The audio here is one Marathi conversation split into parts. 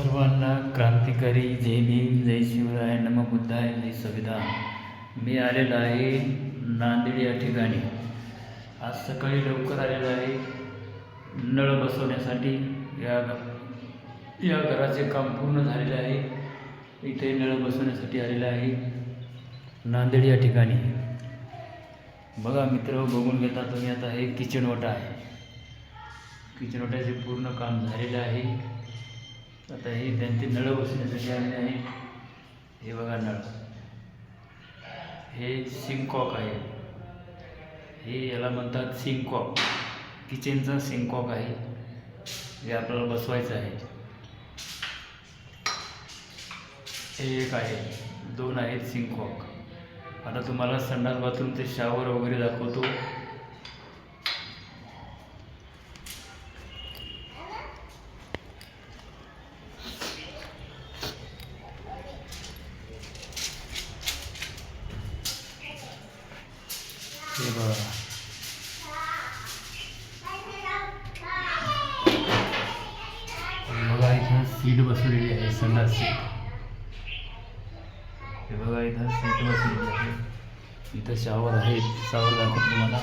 सर्वांना क्रांतिकारी जय भीम जय शिवराय नम बुद्धाय जय संविधान मी आलेलो आहे नांदेड या ठिकाणी. आज सकाळी लवकर आलेलो आहे. नळ बसवण्यासाठी या या घराचे काम पूर्ण झालेले आहे. इथे नळ बसवण्यासाठी आलेलं आहे. नांदेड या ठिकाणी. बघा मित्र बघून घेता तुम्ही आता हे किचनवटा आहे. किचनवट्याचे पूर्ण काम झालेलं आहे. आता हे त्यांचे नळ बसण्यासाठी आलेले आहे. हे बघा नळ. हे सिंकॉक आहे. हे याला म्हणतात सिंकॉक. किचनचा सिंकॉक आहे. जे आपल्याला बसवायचं आहे. हे एक आहे. दोन आहेत सिंकॉक. आता तुम्हाला संडास बाथरूमचे शावर वगैरे दाखवतो. हे बघा. बघा इथं सीट बसवलेली आहे संडास सीट. हे बघा इथं सीट बसवलेली आहे. इथं शावर आहे. शावर दाखवतो तुम्हाला.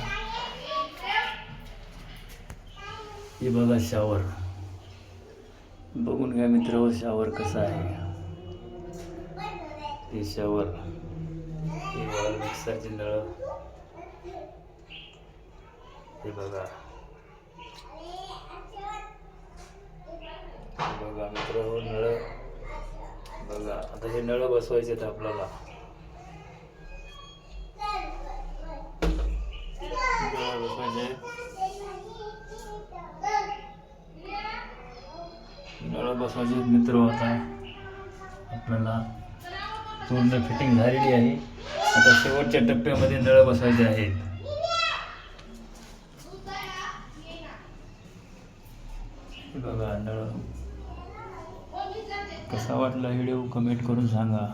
हे बघा शावर बघून घ्या मित्र शावर कसा आहे. हे शावर हे बघा मिक्सरचे नळ. हे बघा. बघा मित्र हो नळ. बघा आता हे नळ बसवायचे आहेत आपल्याला. नळ बसवायचे आहेत. नळ बसवायचे मित्र आता आपल्याला पूर्ण फिटिंग झालेली आहे. आता शेवटच्या टप्प्यामध्ये नळ बसवायचे आहेत. हे बघा नळ कसा वाटला व्हिडिओ? कमेंट करून सांगा.